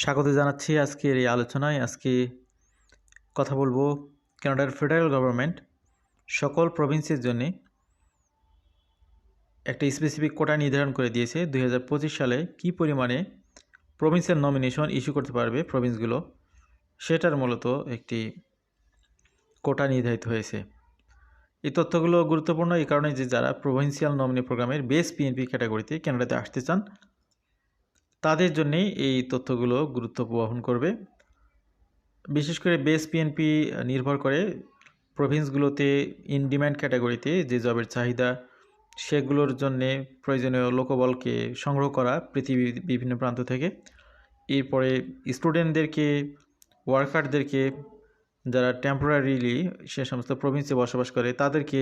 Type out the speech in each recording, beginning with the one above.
স্বাগত জানাচ্ছি আজকের এই আলোচনায়। আজকে কথা বলব কানাডার ফেডারেল গভর্নমেন্ট সকল প্রভিন্সের জন্য একটা স্পেসিফিক কোটা নির্ধারণ করে দিয়েছে দুই হাজার পঁচিশ সালে কি পরিমাণে প্রভিন্সের নমিনেশন ইস্যু করতে পারবে প্রভিন্সগুলো সেটার মূলত একটি কোটা নির্ধারিত হয়েছে। এই তথ্যগুলো গুরুত্বপূর্ণ এই কারণে যে যারা প্রভিন্সিয়াল নমিনি প্রোগ্রামের বেস পিএনপি ক্যাটাগরিতে কানাডাতে আসতে চান তাদের জন্যেই এই তথ্যগুলো গুরুত্ব বহন করবে। বিশেষ করে বেস পিএনপি নির্ভর করে প্রভিন্সগুলোতে ইন ডিম্যান্ড ক্যাটাগরিতে যে জবের চাহিদা, সেগুলোর জন্যে প্রয়োজনীয় লোকবলকে সংগ্রহ করা পৃথিবীর বিভিন্ন প্রান্ত থেকে। এরপরে স্টুডেন্টদেরকে ওয়ার্কারদেরকে যারা টেম্পোরারিলি সে সমস্ত প্রভিন্সে বসবাস করে, তাদেরকে,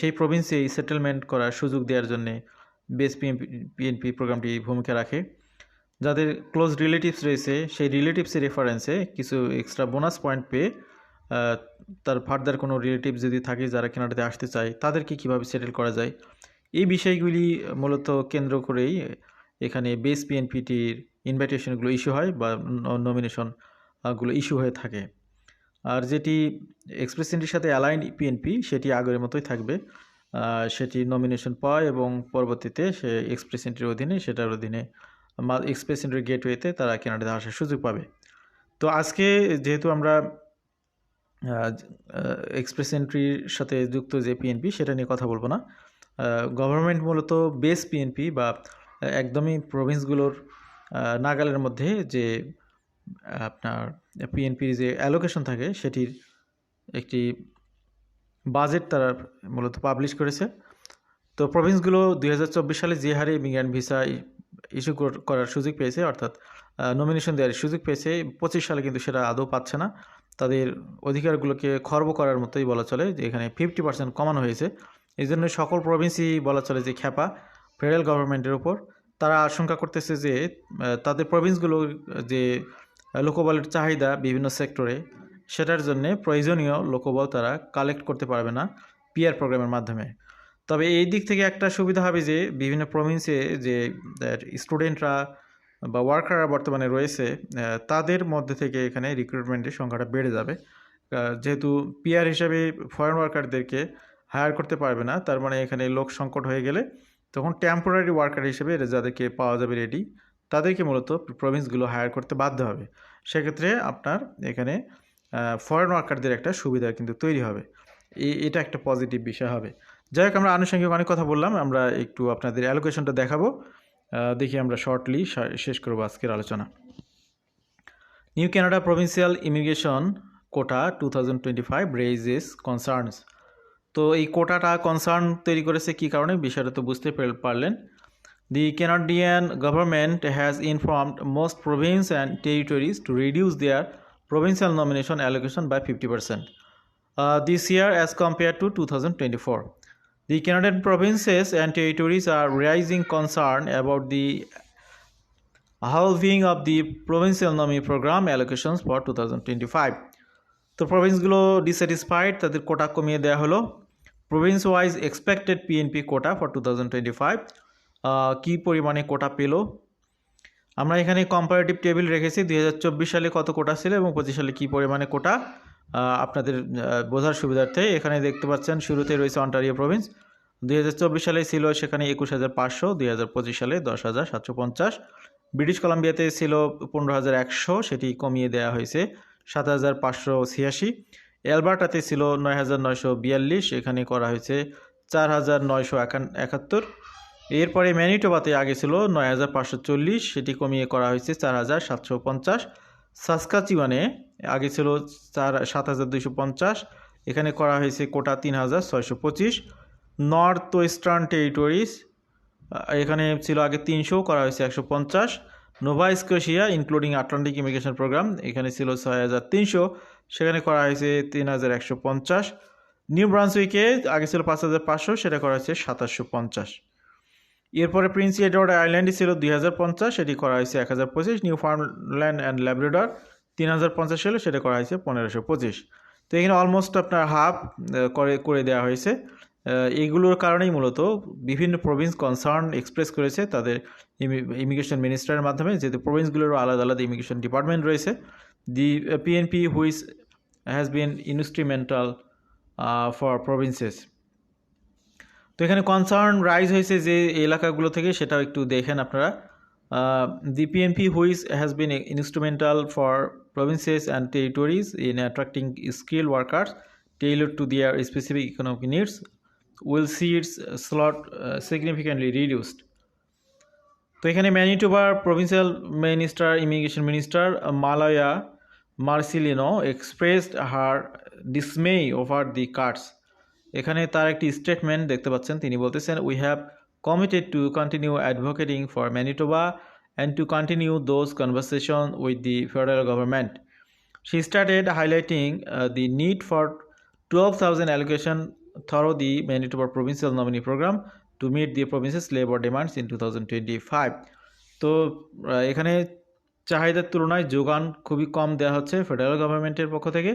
সেই প্রভিন্সে সেটেলমেন্ট করার সুযোগ দেওয়ার জন্যে বেস পিএনপি প্রোগ্রামটি ভূমিকা রাখে। যাদের ক্লোজ রিলেটিভস রয়েছে, সেই রিলেটিভসের রেফারেন্সে কিছু এক্সট্রা বোনাস পয়েন্ট পেয়ে তার ফার্দার কোনো রিলেটিভ যদি থাকে যারা কেনাডাতে আসতে চায়, তাদেরকে কীভাবে সেটেল করা যায়? এই বিষয়গুলি মূলত কেন্দ্র করেই এখানে বেস পিএনপিটির ইনভাইটেশনগুলো ইস্যু হয় বা নমিনেশনগুলো ইস্যু হয়ে থাকে। আর যেটি এক্সপ্রেস সাথে অ্যালাইন পিএনপি সেটি আগের মতোই থাকবে। সেটি নমিনেশন পায় এবং পরবর্তীতে সে এক্সপ্রেস এন্ট্রির অধীনে, সেটার অধীনে এক্সপ্রেস এন্ট্রি গেটওয়েতে তারা কেনাডাতে আসার সুযোগ পাবে। তো আজকে যেহেতু আমরা এক্সপ্রেস এন্ট্রির সাথে যুক্ত যে পিএনপি সেটা নিয়ে কথা বলব না। গভর্নমেন্ট মূলত বেস পিএনপি বা একদমই প্রভিন্সগুলোর নাগালের মধ্যে যে আপনার পিএনপির যে অ্যালোকেশন থাকে, সেটির একটি বাজেট তারা মূলত পাবলিশ করেছে। তো প্রভিন্সগুলো দুই হাজার চব্বিশ সালে যে হারে ইমিগ্রান্ট ভিসা ইস্যু করার সুযোগ পেয়েছে, অর্থাৎ নমিনেশন দেওয়ার সুযোগ পেয়েছে, পঁচিশ সালে কিন্তু সেটা আদৌ পাচ্ছে না। তাদের অধিকারগুলোকে খর্ব করার মতোই বলা চলে, যে এখানে ফিফটি পার্সেন্ট কমানো হয়েছে। এই জন্য সকল প্রভিন্সই বলা চলে যে খ্যাপা ফেডারেল গভর্নমেন্টের উপর। তারা আশঙ্কা করতেছে যে তাদের প্রভিন্সগুলো যে লোকবলের চাহিদা বিভিন্ন সেক্টরে সেটার জন্য প্রয়োজনীয় লোকবল তারা কালেক্ট করতে পারবে না পিআর প্রোগ্রামের মাধ্যমে। তবে এই দিক থেকে একটা সুবিধা হবে যে, বিভিন্ন প্রভিন্সে যে স্টুডেন্টরা বা ওয়ার্কাররা বর্তমানে রয়েছে তাদের মধ্যে থেকে এখানে রিক্রুটমেন্টের সংখ্যাটা বেড়ে যাবে। যেহেতু পিআর হিসাবে ফরেন ওয়ার্কারদেরকে হায়ার করতে পারবে না, তার মানে এখানে লোক সংকট হয়ে গেলে তখন টেম্পোরারি ওয়ার্কার হিসেবে যাদেরকে পাওয়া যাবে রেডি তাদেরকে মূলত প্রভিন্সগুলো হায়ার করতে বাধ্য হবে। সেক্ষেত্রে আপনার এখানে ফরেন ওয়ার্কারদের একটা সুবিধা কিন্তু তৈরি হবে। এটা একটা পজিটিভ বিষয় হবে। যাই হোক, আমরা আনুষঙ্গিক অনেক কথা বললাম, আমরা একটু আপনাদের অ্যালোকেশনটা দেখাবো। দেখি আমরা শর্টলি শেষ করব আজকের আলোচনা। New Canada provincial immigration quota two thousand twenty five raises concerns তো এই কোটাটা কনসার্ন তৈরি করেছে কী কারণে? বিষয়টা তো বুঝতে পারলেন। The Canadian government has informed most province and territories to reduce their provincial nomination allocation by 50% uh, this year as compared to 2024. The Canadian provinces and territories are raising concern about the halving of the provincial nominee program allocations for 2025. তো প্রভিন্সগুলো dissatisfied তাদের কোটা কমিয়ে দেওয়া হলো province wise expected PNP quota for two thousand twenty five কী পরিমাণে quota পেল আমরা এখানে comparative table রেখেছি, দুই হাজার চব্বিশ সালে কত কোটা ছিল এবং পঁচিশ সালে কী পরিমাণে কোটা? আপনাদের বোঝার সুবিধার্থে এখানে দেখতে পাচ্ছেন শুরুতে রয়েছে অন্টারিও প্রভিন্স দুই হাজার চব্বিশ সালে ছিল সেখানে একুশ হাজার পাঁচশো, দুই সালে দশ হাজার সাতশো পঞ্চাশ ব্রিটিশ কলাম্বিয়াতে ছিল পনেরো হাজার একশো, সেটি কমিয়ে দেওয়া হয়েছে সাত হাজার পাঁচশো ছিয়াশি। অ্যালবার্টাতে ছিল নয় হাজার নয়শো বিয়াল্লিশ, এখানে করা হয়েছে চার হাজার নয়শো একাত্তর। এরপরে ম্যানিটোবাতে আগে ছিল নয় হাজার পাঁচশো চল্লিশ, সেটি কমিয়ে করা হয়েছে চার হাজার সাতশো পঞ্চাশ। সাসকাচিওয়ানে আগে ছিল চার, সাত হাজার দুইশো পঞ্চাশ, এখানে করা হয়েছে কোটা তিন হাজার ছয়শো পঁচিশ। নর্থ ওয়েস্টার্ন টেরিটরিজ এখানে ছিল আগে তিনশো, করা হয়েছে একশো পঞ্চাশ। Nova Scotia, including Atlantic immigration program, এখানে ছিল ছয় হাজার তিনশো, সেখানে করা হয়েছে তিন হাজার একশো পঞ্চাশ। নিউ ব্রান্সউইকে আগে ছিল পাঁচ হাজার পাঁচশো, সেটা করা হয়েছে সাতাশশো পঞ্চাশ। এরপরে প্রিন্স এডওয়ার্ড আইল্যান্ডে ছিল দুই হাজার পঞ্চাশ, সেটি করা হয়েছে এক হাজার পঁচিশ। নিউ ফাউন্ডল্যান্ড অ্যান্ড ল্যাব্রেডর তিন হাজার পঞ্চাশ সালে সেটা করা হয়েছে পনেরোশো পঁচিশ। তো এখানে অলমোস্ট আপনার হাফ করে করে দেওয়া হয়েছে। এইগুলোর কারণেই মূলত বিভিন্ন প্রভিন্স কনসার্ন এক্সপ্রেস করেছে তাদের ইমিগ্রেশন মিনিস্টারের মাধ্যমে, যেহেতু প্রভিন্সগুলোরও আলাদা আলাদা ইমিগ্রেশন ডিপার্টমেন্ট রয়েছে। The PNP which has been instrumental for provinces তো এখানে কনসার্ন রাইজ হয়েছে যে এলাকাগুলো থেকে সেটাও একটু দেখেন আপনারা the PNP which has been instrumental for provinces and territories in attracting skill workers tailored to their specific economic needs will see its slot uh, reduced. তো এখানে ম্যানিটোবার provincial minister immigration minister Malaya Marcelino expressed her dismay over the cards এখানে তার একটি statement দেখতে পাচ্ছেন। তিনি বলতেছেন we have committed to continue advocating for Manitoba and to continue those conversation with the federal government she started highlighting the need for twelve thousand allocation through the Manitoba provincial nominee program to meet the provinces labour demands in two thousand twenty five তো এখানে চাহিদার তুলনায় যোগান খুবই কম দেওয়া হচ্ছে federal গভর্নমেন্টের পক্ষ থেকে।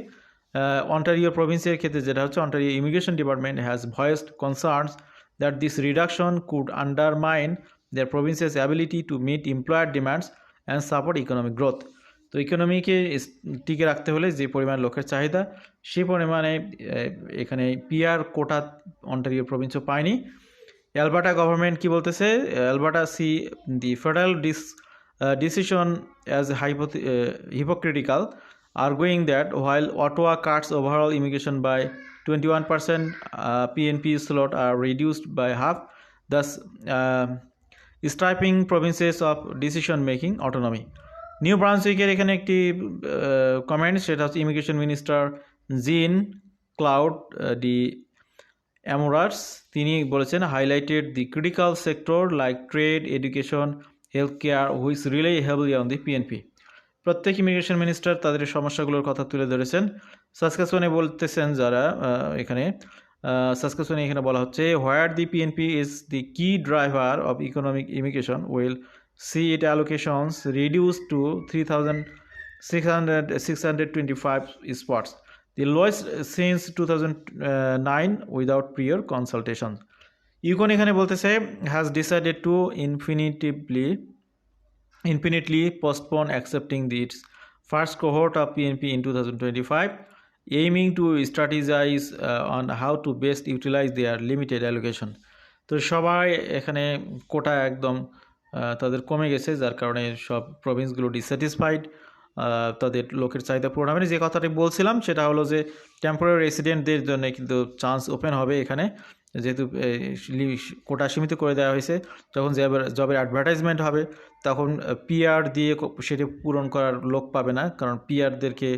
অন্টারিও প্রভিন্সের ক্ষেত্রে, যেটা হচ্ছে Ontario immigration department has voiced concerns that this reduction could undermine their provinces ability to meet employer demands and support economic growth তো ইকোনমিকে টিকে রাখতে হলে যে পরিমাণ লোকের চাহিদা, সেই পরিমাণে এখানে পিআর কোটা অন্টারিও প্রভিন্সও পায়নি। অ্যালবার্টা গভর্নমেন্ট কি বলতেছে? Alberta see the federal this decision as hypocritical arguing that while Ottawa cuts overall immigration by 21%, uh, PNP slot are reduced by half, thus uh, stripping provinces of decision making autonomy. New ব্রান্সউইকের এখানে একটি comment সেটা হচ্ছে immigration minister জিন cloud D অ্যামোরার্স তিনি বলেছেন highlighted the critical sector like trade education health care which rely heavily on the PNP প্রত্যেক immigration minister তাদের সমস্যাগুলোর কথা তুলে ধরেছেন। সাসকাসনে বলতেছেন যারা এখানে সাসকাসনে এখানে বলা হচ্ছে where the PNP is the key driver of economic immigration will see it allocations reduce to three thousand six hundred six hundred twenty five spots the lowest since two thousand nine without prior consultation Yukon এখানে বলতেছে has decided to infinitively infinitely postpone accepting its first cohort of PNP in 2025, aiming to strategize uh, on how to best utilize their limited allocation. তো সবাই এখানে কোটা একদম তাদের কমে গেছে যার কারণে সব প্রভিন্সগুলো ডিস্যাটিসফাইড তাদের লোকের চাহিদা পূরণ হবে। যে কথাটি বলছিলাম সেটা হলো যে টেম্পোরারি রেসিডেন্টদের জন্য কিন্তু চান্স ওপেন হবে এখানে যেহেতু কোটা সীমিত করে দেওয়া হয়েছে, যখন জবের অ্যাডভার্টাইজমেন্ট হবে, তখন পিআর দিয়ে সেটি পূরণ করার লোক পাবে না, কারণ পিআরদেরকে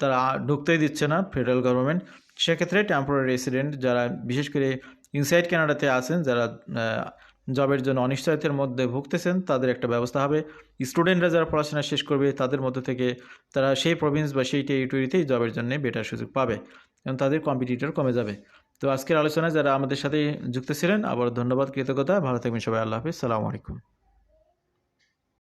তারা ঢুকতেই দিচ্ছে না ফেডারেল গভর্নমেন্ট সেক্ষেত্রে টেম্পোরারি রেসিডেন্ট যারা, বিশেষ করে ইনসাইড কানাডাতে আছেন, যারা জবের জন্য অনিশ্চয়তার মধ্যে ভুগতেছেন, তাদের একটা ব্যবস্থা হবে। স্টুডেন্টরা যারা পড়াশোনা শেষ করবে, তাদের মধ্যে থেকে তারা সেই প্রভিন্স বা সেই টেরিটরিতেই জবের জন্য বেটার সুযোগ পাবে এবং তাদের কম্পিটিটর কমে যাবে। তো আজকের আলোচনায় যারা আমাদের সাথে যুক্ত ছিলেন আবার ধন্যবাদ, কৃতজ্ঞতা। ভালো থাকবেন সবাই, আল্লাহ হাফিজ। সালামু আলাইকুম।